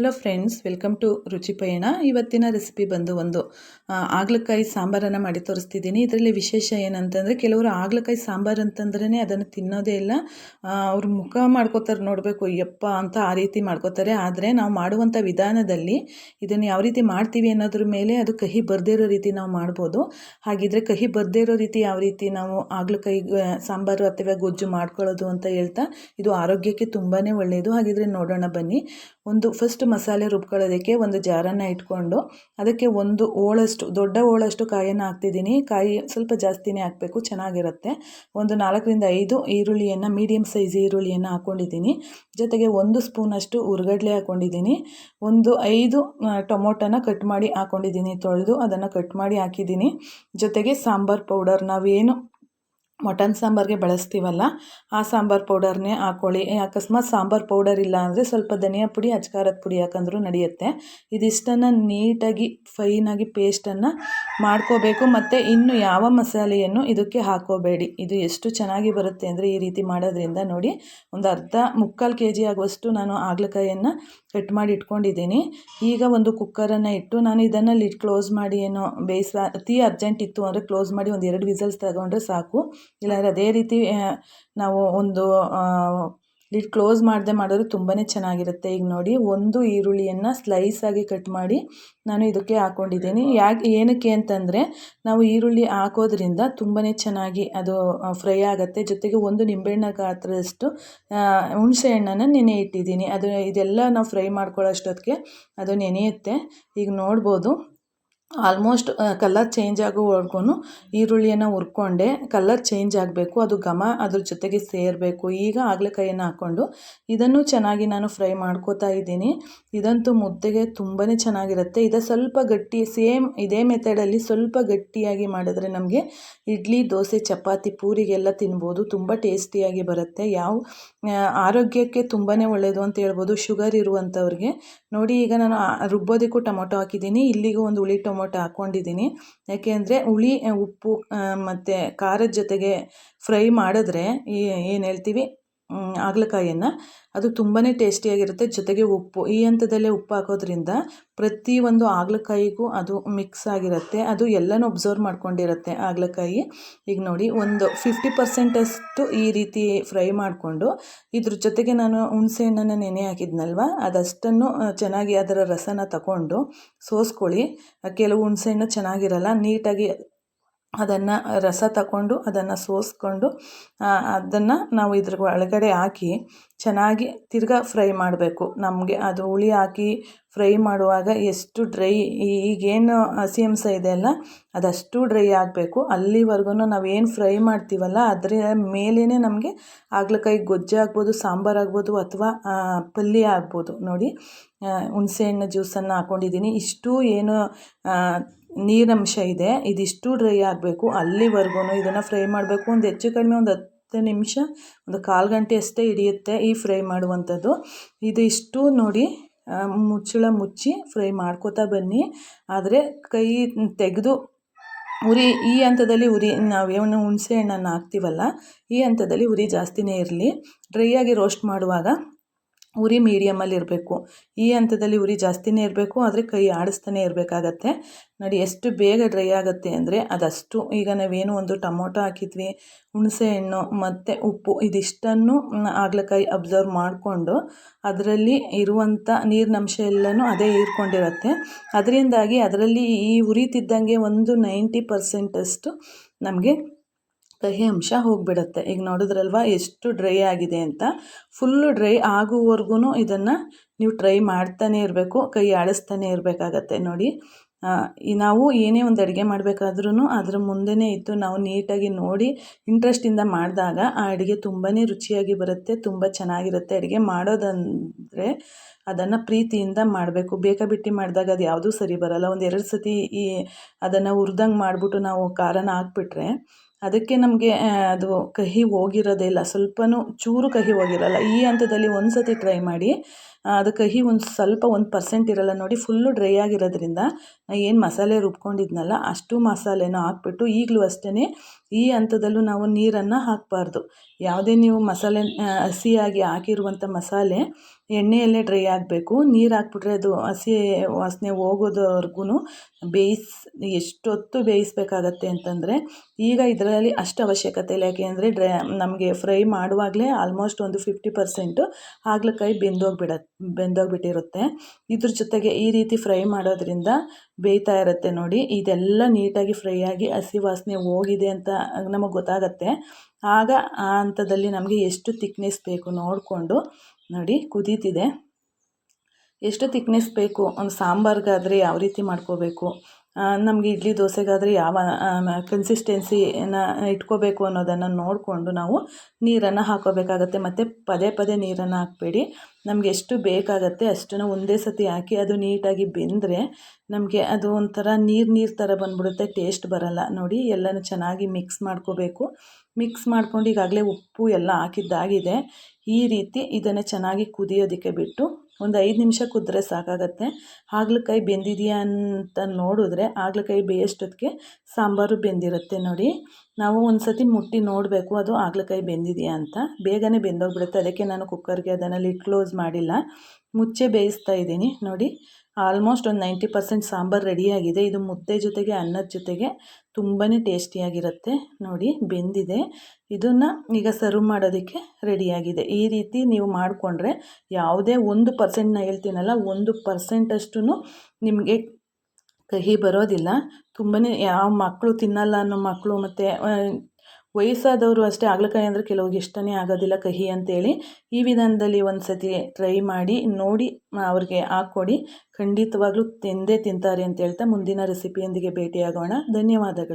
Hello friends welcome to ರುಚಿ ಪಯಣ ಇವತ್ತಿನ ರೆಸಿಪಿ ಬಂದು ಒಂದು ಆಗಲಕಾಯಿ ಸಾಂಬಾರನ್ನು ಮಾಡಿ ತೋರಿಸ್ತಿದ್ದೀನಿ. ಇದರಲ್ಲಿ ವಿಶೇಷ ಏನಂತಂದರೆ ಕೆಲವರು ಆಗ್ಲಕಾಯಿ ಸಾಂಬಾರು ಅಂತಂದ್ರೇ ಅದನ್ನು ತಿನ್ನೋದೇ ಇಲ್ಲ. ಅವ್ರ ಮುಖ ಮಾಡ್ಕೋತಾರೆ ನೋಡಬೇಕು ಯಪ್ಪ ಅಂತ ಆ ರೀತಿ ಮಾಡ್ಕೋತಾರೆ. ಆದರೆ ನಾವು ಮಾಡುವಂಥ ವಿಧಾನದಲ್ಲಿ ಇದನ್ನು ಯಾವ ರೀತಿ ಮಾಡ್ತೀವಿ ಅನ್ನೋದ್ರ ಮೇಲೆ ಅದು ಕಹಿ ಬರದೇ ಇರೋ ರೀತಿ ನಾವು ಮಾಡ್ಬೋದು. ಹಾಗಿದ್ರೆ ಕಹಿ ಬರದೇ ಇರೋ ರೀತಿ ಯಾವ ರೀತಿ ನಾವು ಆಗ್ಲಕಾಯಿ ಸಾಂಬಾರು ಅಥವಾ ಗೊಜ್ಜು ಮಾಡ್ಕೊಳ್ಳೋದು ಅಂತ ಹೇಳ್ತಾ, ಇದು ಆರೋಗ್ಯಕ್ಕೆ ತುಂಬಾ ಒಳ್ಳೆಯದು ಹಾಗಿದ್ರೆ ನೋಡೋಣ ಬನ್ನಿ. ಒಂದು ಫಸ್ಟ್ ಮಸಾಲೆ ರುಬ್ಕೊಳ್ಳೋದಕ್ಕೆ ಒಂದು ಜಾರನ್ನು ಇಟ್ಕೊಂಡು ಅದಕ್ಕೆ ಒಂದು ಓಳಷ್ಟು, ದೊಡ್ಡ ಓಳಷ್ಟು ಕಾಯನ್ನು ಹಾಕ್ತಿದ್ದೀನಿ. ಕಾಯಿ ಸ್ವಲ್ಪ ಜಾಸ್ತಿನೇ ಹಾಕಬೇಕು, ಚೆನ್ನಾಗಿರುತ್ತೆ. ಒಂದು ನಾಲ್ಕರಿಂದ ಐದು ಈರುಳ್ಳಿಯನ್ನು ಮೀಡಿಯಮ್ ಸೈಜ್ ಈರುಳ್ಳಿಯನ್ನು ಹಾಕ್ಕೊಂಡಿದ್ದೀನಿ. ಜೊತೆಗೆ ಒಂದು ಸ್ಪೂನಷ್ಟು ಉರ್ಗಡ್ಲೆ ಹಾಕ್ಕೊಂಡಿದ್ದೀನಿ. ಒಂದು ಐದು ಟೊಮೊಟೊನ ಕಟ್ ಮಾಡಿ ಹಾಕ್ಕೊಂಡಿದ್ದೀನಿ ತೊಳೆದು, ಅದನ್ನು ಕಟ್ ಮಾಡಿ ಹಾಕಿದ್ದೀನಿ. ಜೊತೆಗೆ ಸಾಂಬಾರ್ ಪೌಡರ್, ನಾವೇನು ಮಟನ್ ಸಾಂಬಾರಿಗೆ ಬಳಸ್ತೀವಲ್ಲ, ಆ ಸಾಂಬಾರ್ ಪೌಡರ್ನೇ ಹಾಕ್ಕೊಳ್ಳಿ ಅಕಸ್ಮಾತ್ ಸಾಂಬಾರ್ ಪೌಡರ್ ಇಲ್ಲ ಅಂದರೆ ಸ್ವಲ್ಪ ಧನಿಯಾ ಪುಡಿ ಅಚ್ಕಾರದ ಪುಡಿ ಹಾಕಂದ್ರೂ ನಡೆಯುತ್ತೆ. ಇದಿಷ್ಟನ್ನು ನೀಟಾಗಿ ಫೈನಾಗಿ ಪೇಸ್ಟನ್ನು ಮಾಡ್ಕೋಬೇಕು ಮತ್ತು ಇನ್ನು ಯಾವ ಮಸಾಲೆಯನ್ನು ಇದಕ್ಕೆ ಹಾಕೋಬೇಡಿ. ಇದು ಎಷ್ಟು ಚೆನ್ನಾಗಿ ಬರುತ್ತೆ ಅಂದರೆ ಈ ರೀತಿ ಮಾಡೋದ್ರಿಂದ ನೋಡಿ ಒಂದು ಅರ್ಧ ಮುಕ್ಕಾಲು ಕೆ ಜಿ ಆಗುವಷ್ಟು ನಾನು ಆಗ್ಲಕಾಯನ್ನು ಕಟ್ ಮಾಡಿ ಇಟ್ಕೊಂಡಿದ್ದೀನಿ. ಈಗ ಒಂದು ಕುಕ್ಕರನ್ನು ಇಟ್ಟು ನಾನು ಇದನ್ನು ಲಿಡ್ ಕ್ಲೋಸ್ ಮಾಡಿ ಏನೋ ಬೇಯಿಸ ಅತಿ ಅರ್ಜೆಂಟ್ ಇತ್ತು ಅಂದರೆ ಕ್ಲೋಸ್ ಮಾಡಿ ಒಂದು ಎರಡು ವಿಸಲ್ಸ್ ತಗೊಂಡ್ರೆ ಸಾಕು. ಇಲ್ಲಾಂದರೆ ಅದೇ ರೀತಿ ನಾವು ಒಂದು ಲಿಡ್ ಕ್ಲೋಸ್ ಮಾಡದೆ ಮಾಡಿದ್ರೆ ತುಂಬಾ ಚೆನ್ನಾಗಿರುತ್ತೆ. ಈಗ ನೋಡಿ ಒಂದು ಈರುಳ್ಳಿಯನ್ನು ಸ್ಲೈಸಾಗಿ ಕಟ್ ಮಾಡಿ ನಾನು ಇದಕ್ಕೆ ಹಾಕ್ಕೊಂಡಿದ್ದೀನಿ ಯಾಕೆ ಏನಕ್ಕೆ ಅಂತಂದರೆ ನಾವು ಈರುಳ್ಳಿ ಹಾಕೋದ್ರಿಂದ ತುಂಬಾ ಚೆನ್ನಾಗಿ ಅದು ಫ್ರೈ ಆಗುತ್ತೆ. ಜೊತೆಗೆ ಒಂದು ನಿಂಬೆಹಣ್ಣ ಗಾತ್ರದಷ್ಟು ಹುಣಸೆ ಹಣ್ಣನ್ನು ನೆನೆ ಇಟ್ಟಿದ್ದೀನಿ. ಅದು ಇದೆಲ್ಲ ನಾವು ಫ್ರೈ ಮಾಡ್ಕೊಳ್ಳೋಷ್ಟೊತ್ತಿಗೆ ಅದು ನೆನೆಯುತ್ತೆ. ಈಗ ನೋಡ್ಬೋದು. ಆಲ್ಮೋಸ್ಟ್ ಕಲರ್ ಚೇಂಜ್ ಆಗೋವರೆಗೂ ಈರುಳ್ಳಿಯನ್ನು ಹುರ್ಕೊಂಡೆ ಕಲರ್ ಚೇಂಜ್ ಆಗಬೇಕು, ಅದು ಘಮ ಅದ್ರ ಜೊತೆಗೆ ಸೇರಬೇಕು. ಈಗ ಹಾಗಲಕಾಯಿಯನ್ನು ಹಾಕ್ಕೊಂಡು ಇದನ್ನು ಚೆನ್ನಾಗಿ ನಾನು ಫ್ರೈ ಮಾಡ್ಕೋತಾ ಇದ್ದೀನಿ. ಇದಂತೂ ಮುದ್ದೆಗೆ ತುಂಬಾ ಚೆನ್ನಾಗಿರುತ್ತೆ. ಇದು ಸ್ವಲ್ಪ ಗಟ್ಟಿ ಸೇಮ್ ಇದೇ ಮೆಥಡಲ್ಲಿ ಸ್ವಲ್ಪ ಗಟ್ಟಿಯಾಗಿ ಮಾಡಿದ್ರೆ ನಮಗೆ ಇಡ್ಲಿ, ದೋಸೆ, ಚಪಾತಿ ಪೂರಿಗೆಲ್ಲ ತಿನ್ಬೋದು. ತುಂಬ ಟೇಸ್ಟಿಯಾಗಿ ಬರುತ್ತೆ. ಯಾವ ಆರೋಗ್ಯಕ್ಕೆ ತುಂಬಾ ಒಳ್ಳೆಯದು ಅಂತ ಹೇಳ್ಬೋದು. ಶುಗರ್ ಇರುವಂಥವ್ರಿಗೆ ನೋಡಿ ಈಗ ನಾನು ರುಬ್ಬೋದಕ್ಕೂ ಟೊಮೊಟೊ ಹಾಕಿದ್ದೀನಿ. ಇಲ್ಲಿಗೂ ಒಂದು ಹುಳಿ ಟೊಮೊಟೊ ಹಾಕ್ಕೊಂಡಿದ್ದೀನಿ. ಯಾಕೆಂದರೆ ಹುಳಿ ಉಪ್ಪು ಮತ್ತು ಖಾರದ ಜೊತೆಗೆ ಫ್ರೈ ಮಾಡಿದ್ರೆ ಏನು ಹೇಳ್ತೀವಿ? ಹಾಗಲಕಾಯಿಯನ್ನು ಅದು ತುಂಬಾ ಟೇಸ್ಟಿಯಾಗಿರುತ್ತೆ. ಜೊತೆಗೆ ಉಪ್ಪು, ಈ ಹಂತದಲ್ಲೇ ಉಪ್ಪು ಹಾಕೋದ್ರಿಂದ ಪ್ರತಿಯೊಂದು ಹಾಗಲಕಾಯಿಗೂ ಅದು ಮಿಕ್ಸ್ ಆಗಿರುತ್ತೆ. ಅದು ಎಲ್ಲನೂ ಅಬ್ಸರ್ವ್ ಮಾಡ್ಕೊಂಡಿರುತ್ತೆ ಹಾಗಲಕಾಯಿ ಈಗ ನೋಡಿ, ಒಂದು ಫಿಫ್ಟಿ ಪರ್ಸೆಂಟಷ್ಟು ಈ ರೀತಿ ಫ್ರೈ ಮಾಡಿಕೊಂಡು, ಇದ್ರ ಜೊತೆಗೆ ನಾನು ಹುಣಸೆ ಹಣ್ಣನ್ನು ನೆನೆ ಹಾಕಿದ್ನಲ್ವ? ಅದಷ್ಟನ್ನು ಚೆನ್ನಾಗಿ ಅದರ ರಸನ ತಗೊಂಡು ಸೋಸ್ಕೊಳ್ಳಿ. ಕೆಲವು ಹುಣಸೆ ಹಣ್ಣು ಚೆನ್ನಾಗಿರಲ್ಲ, ನೀಟಾಗಿ ಅದನ್ನು ರಸ ತಗೊಂಡು ಅದನ್ನು ಸೋಸ್ಕೊಂಡು ಅದನ್ನು ನಾವು ಇದ್ರ ಒಳಗಡೆ ಹಾಕಿ ಚೆನ್ನಾಗಿ ತಿರ್ಗಾ ಫ್ರೈ ಮಾಡಬೇಕು. ನಮಗೆ ಅದು ಹುಳಿ ಹಾಕಿ ಫ್ರೈ ಮಾಡುವಾಗ ಎಷ್ಟು ಡ್ರೈ ಈಗೇನು ಹಸಿ ಅಂಶ ಇದೆ ಅಲ್ಲ, ಅದಷ್ಟು ಡ್ರೈ ಆಗಬೇಕು. ಅಲ್ಲಿವರೆಗೂ ನಾವೇನು ಫ್ರೈ ಮಾಡ್ತೀವಲ್ಲ, ಅದರ ಮೇಲೇ ನಮಗೆ ಹಾಗಲಕಾಯಿ ಗೊಜ್ಜು ಆಗ್ಬೋದು, ಸಾಂಬಾರು ಆಗ್ಬೋದು ಅಥವಾ ಪಲ್ಯ ಆಗ್ಬೋದು. ನೋಡಿ ಹುಣಸೆಹಣ್ಣು ಜ್ಯೂಸನ್ನು ಹಾಕ್ಕೊಂಡಿದ್ದೀನಿ ಇಷ್ಟು ಏನು ನೀರಂಶ ಇದೆ. ಇದಿಷ್ಟು ಡ್ರೈ ಆಗಬೇಕು. ಅಲ್ಲಿವರೆಗೂ ಇದನ್ನು ಫ್ರೈ ಮಾಡಬೇಕು. ಒಂದು ಹೆಚ್ಚು ಕಡಿಮೆ ಒಂದು ಹತ್ತು ನಿಮಿಷ, ಒಂದು ಕಾಲು ಗಂಟೆ ಅಷ್ಟೇ ಹಿಡಿಯುತ್ತೆ ಈ ಫ್ರೈ ಮಾಡುವಂಥದ್ದು. ಇದು ಇಷ್ಟು ನೋಡಿ ಮುಚ್ಚಳ ಮುಚ್ಚಿ ಫ್ರೈ ಮಾಡ್ಕೋತಾ ಬನ್ನಿ. ಆದರೆ ಕೈ ತೆಗೆದು, ಉರಿ, ಈ ಹಂತದಲ್ಲಿ ಉರಿ, ನಾವು ಏನು ಹುಣಸೆ ಹಣ್ಣನ್ನು ಹಾಕ್ತೀವಲ್ಲ, ಈ ಹಂತದಲ್ಲಿ ಉರಿ ಜಾಸ್ತಿನೇ ಇರಲಿ. ಡ್ರೈ ಆಗಿ ರೋಸ್ಟ್ ಮಾಡುವಾಗ ಉರಿ ಮೀಡಿಯಮಲ್ಲಿ ಇರಬೇಕು. ಈ ಹಂತದಲ್ಲಿ ಉರಿ ಜಾಸ್ತಿನೇ ಇರಬೇಕು, ಆದರೆ ಕೈ ಆಡಿಸ್ತಾನೆ ಇರಬೇಕಾಗತ್ತೆ. ನೋಡಿ, ಎಷ್ಟು ಬೇಗ ಡ್ರೈ ಆಗುತ್ತೆ ಅಂದರೆ ಅದಷ್ಟು ಈಗ ನಾವೇನು ಒಂದು ಟೊಮೊಟೊ ಹಾಕಿದ್ವಿ ಹುಣಸೆಹಣ್ಣು ಮತ್ತು ಉಪ್ಪು, ಇದಿಷ್ಟನ್ನು ಆಗ್ಲಕಾಯಿ ಅಬ್ಸರ್ವ್ ಮಾಡಿಕೊಂಡು ಅದರಲ್ಲಿ ಇರುವಂಥ ನೀರಿನಂಶ ಎಲ್ಲನೂ ಅದೇ ಹೀರ್ಕೊಂಡಿರುತ್ತೆ. ಅದರಿಂದಾಗಿ ಅದರಲ್ಲಿ ಈ ಉರಿತಿದ್ದಂಗೆ ಒಂದು ನೈಂಟಿ ಪರ್ಸೆಂಟಷ್ಟು ನಮಗೆ ಕಹಿ ಅಂಶ ಹೋಗಿಬಿಡತ್ತೆ. ಈಗ ನೋಡಿದ್ರಲ್ವ, ಎಷ್ಟು ಡ್ರೈ ಆಗಿದೆ ಅಂತ. ಫುಲ್ಲು ಡ್ರೈ ಆಗುವವರೆಗೂ ಇದನ್ನು ನೀವು ಟ್ರೈ ಮಾಡ್ತಾನೆ ಇರಬೇಕು, ಕೈ ಆಡಿಸ್ತಾನೆ ಇರಬೇಕಾಗತ್ತೆ. ನೋಡಿ ನಾವು ಏನೇ ಒಂದು ಅಡುಗೆ ಮಾಡಬೇಕಾದ್ರೂ ಅದ್ರ ಮುಂದೆನೇ ಇತ್ತು ನಾವು ನೀಟಾಗಿ ನೋಡಿ ಇಂಟ್ರೆಸ್ಟಿಂದ ಮಾಡಿದಾಗ ಆ ಅಡುಗೆ ತುಂಬಾ ರುಚಿಯಾಗಿ ಬರುತ್ತೆ, ತುಂಬ ಚೆನ್ನಾಗಿರುತ್ತೆ. ಅಡುಗೆ ಮಾಡೋದಂದರೆ ಅದನ್ನು ಪ್ರೀತಿಯಿಂದ ಮಾಡಬೇಕು. ಬೇಕಾಬಿಟ್ಟಿ ಮಾಡಿದಾಗ ಅದು ಯಾವುದೂ ಸರಿ ಬರಲ್ಲ. ಒಂದು ಎರಡು ಸತಿ ಈ ಅದನ್ನು ಹುರ್ದಂಗೆ ಮಾಡಿಬಿಟ್ಟು ನಾವು ಖಾರನ ಹಾಕ್ಬಿಟ್ರೆ ಅದಕ್ಕೆ ನಮಗೆ ಅದು ಕಹಿ ಹೋಗಿರೋದೇ ಇಲ್ಲ. ಸ್ವಲ್ಪನೂ ಚೂರು ಕಹಿ ಹೋಗಿರಲ್ಲ. ಈ ಹಂತದಲ್ಲಿ ಒಂದು ಸತಿ ಟ್ರೈ ಮಾಡಿ ಅದು ಕಹಿ ಒಂದು ಸ್ವಲ್ಪ ಒಂದು ಪರ್ಸೆಂಟ್ ಇರಲ್ಲ. ನೋಡಿ ಫುಲ್ಲು ಡ್ರೈ ಆಗಿರೋದ್ರಿಂದ, ಏನು ಮಸಾಲೆ ರುಬ್ಕೊಂಡಿದ್ನಲ್ಲ, ಅಷ್ಟು ಮಸಾಲೆನೂ ಹಾಕ್ಬಿಟ್ಟು ಈಗಲೂ ಅಷ್ಟೇ ಈ ಹಂತದಲ್ಲೂ ನಾವು ನೀರನ್ನು ಹಾಕಬಾರ್ದು. ಯಾವುದೇ ನೀವು ಮಸಾಲೆ ಹಸಿಯಾಗಿ ಹಾಕಿರುವಂಥ ಮಸಾಲೆ ಎಣ್ಣೆಯಲ್ಲೇ ಡ್ರೈ ಆಗಬೇಕು. ನೀರು ಹಾಕ್ಬಿಟ್ರೆ ಅದು ಹಸಿ ವಾಸನೆ ಹೋಗೋದವರ್ಗು ಬೇಯಿಸ್, ಎಷ್ಟೊತ್ತು ಬೇಯಿಸಬೇಕಾಗತ್ತೆ ಅಂತಂದರೆ ಈಗ ಇದರಲ್ಲಿ ಅಷ್ಟು ಅವಶ್ಯಕತೆ ಇಲ್ಲ. ಯಾಕೆಂದರೆ ಡ್ರೈ, ನಮಗೆ ಫ್ರೈ ಮಾಡುವಾಗಲೇ ಆಲ್ಮೋಸ್ಟ್ ಒಂದು ಫಿಫ್ಟಿ ಪರ್ಸೆಂಟು ಹಾಗಲಕಾಯಿ ಬೆಂದೋಗ್ಬಿಡ ಬೆಂದೋಗ್ಬಿಟ್ಟಿರುತ್ತೆ. ಇದ್ರ ಜೊತೆಗೆ ಈ ರೀತಿ ಫ್ರೈ ಮಾಡೋದ್ರಿಂದ ಬೇಯ್ತಾ ಇರುತ್ತೆ ನೋಡಿ. ಇದೆಲ್ಲ ನೀಟಾಗಿ ಫ್ರೈ ಆಗಿ ಹಸಿ ವಾಸನೆ ಹೋಗಿದೆ ಅಂತ ನಮಗೆ ಗೊತ್ತಾಗತ್ತೆ. ಆಗ ಆ ಹಂತದಲ್ಲಿ ನಮಗೆ ಎಷ್ಟು ತಿಕ್ನೆಸ್ ಬೇಕು ನೋಡಿಕೊಂಡು ನೋಡಿ ಕುದೀತಿದೆ. ಎಷ್ಟು ತಿಕ್ನೆಸ್ ಬೇಕು? ಒಂದು ಸಾಂಬಾರಿಗಾದರೆ ಯಾವ ರೀತಿ ಮಾಡ್ಕೋಬೇಕು? ನಮಗೆ ಇಡ್ಲಿ ದೋಸೆಗಾದರೆ ಯಾವ ಕನ್ಸಿಸ್ಟೆನ್ಸಿನ ಇಟ್ಕೋಬೇಕು ಅನ್ನೋದನ್ನು ನೋಡಿಕೊಂಡು ನಾವು ನೀರನ್ನು ಹಾಕೋಬೇಕಾಗತ್ತೆ. ಮತ್ತು ಪದೇ ಪದೇ ನೀರನ್ನು ಹಾಕಬೇಡಿ. ನಮಗೆ ಎಷ್ಟು ಬೇಕಾಗತ್ತೆ ಅಷ್ಟನ್ನು ಒಂದೇ ಸತಿ ಹಾಕಿ ಅದು ನೀಟಾಗಿ ಬೆಂದರೆ ನಮಗೆ ಅದು ಒಂಥರ ನೀರು ನೀರು ಥರ ಬಂದ್ಬಿಡುತ್ತೆ. ಟೇಸ್ಟ್ ಬರಲ್ಲ. ನೋಡಿ, ಎಲ್ಲನೂ ಚೆನ್ನಾಗಿ ಮಿಕ್ಸ್ ಮಾಡ್ಕೋಬೇಕು. ಮಿಕ್ಸ್ ಮಾಡ್ಕೊಂಡು ಈಗಾಗಲೇ ಉಪ್ಪು ಎಲ್ಲ ಹಾಕಿದ್ದಾಗಿದೆ. ಈ ರೀತಿ ಇದನ್ನು ಚೆನ್ನಾಗಿ ಕುದಿಯೋದಕ್ಕೆ ಬಿಟ್ಟು ಒಂದು ಐದು ನಿಮಿಷ ಕುದ್ರೆ ಸಾಕಾಗತ್ತೆ. ಹಾಗಲಕಾಯಿ ಬೆಂದಿದೆಯಾ ಅಂತ ನೋಡಿದ್ರೆ ಹಾಗಲಕಾಯಿ ಬೇಯಷ್ಟೊತ್ತಿಗೆ ಸಾಂಬಾರು ಬೆಂದಿರುತ್ತೆ ನೋಡಿ. ನಾವು ಒಂದು ಸತಿ ಮುಟ್ಟಿ ನೋಡಬೇಕು ಅದು ಹಾಗಲಕಾಯಿ ಬೆಂದಿದೆಯಾ ಅಂತ. ಬೇಗನೆ ಬೆಂದೋಗ್ಬಿಡುತ್ತೆ. ಅದಕ್ಕೆ ನಾನು ಕುಕ್ಕರ್ಗೆ ಅದನ್ನು ಲಿಡ್ ಕ್ಲೋಸ್ ಮಾಡಿಲ್ಲ. ಮುಚ್ಚೆ ಬೇಯಿಸ್ತಾ ಇದ್ದೀನಿ ನೋಡಿ. ಆಲ್ಮೋಸ್ಟ್ ಒಂದು ನೈಂಟಿ ಪರ್ಸೆಂಟ್ ಸಾಂಬಾರು ರೆಡಿಯಾಗಿದೆ ಇದು ಮುದ್ದೆ ಜೊತೆಗೆ ಅನ್ನದ ಜೊತೆಗೆ ತುಂಬಾ ಟೇಸ್ಟಿಯಾಗಿರುತ್ತೆ. ನೋಡಿ, ಬೆಂದಿದೆ. ಇದನ್ನು ಈಗ ಸರ್ವ್ ಮಾಡೋದಕ್ಕೆ ರೆಡಿಯಾಗಿದೆ ಈ ರೀತಿ ನೀವು ಮಾಡಿಕೊಂಡ್ರೆ ಯಾವುದೇ ಒಂದು ಪರ್ಸೆಂಟ್ ನಾನು ಹೇಳ್ತೀನಲ್ಲ, ಒಂದು ಪರ್ಸೆಂಟಷ್ಟು ನಿಮಗೆ ಕಹಿ ಬರೋದಿಲ್ಲ. ತುಂಬಾ ಯಾವ ಮಕ್ಕಳು ತಿನ್ನಲ್ಲ ಅನ್ನೋ ಮಕ್ಕಳು ಮತ್ತು ವಯಸ್ಸಾದವರು ಅಷ್ಟೇ ಹಾಗಲಕಾಯಿ ಅಂದರೆ ಕೆಲವ್ರಿಗೆ ಇಷ್ಟನೇ ಆಗೋದಿಲ್ಲ ಕಹಿ ಅಂತೇಳಿ. ಈ ವಿಧಾನದಲ್ಲಿ ಒಂದು ಸತಿ ಟ್ರೈ ಮಾಡಿ, ನೋಡಿ ಅವ್ರಿಗೆ ಹಾಕ್ಕೊಡಿ. ಖಂಡಿತವಾಗ್ಲೂ ತಿಂದೇ ತಿಂತಾರೆ ಅಂತ ಹೇಳ್ತಾ ಮುಂದಿನ ರೆಸಿಪಿಯೊಂದಿಗೆ ಭೇಟಿಯಾಗೋಣ. ಧನ್ಯವಾದಗಳು.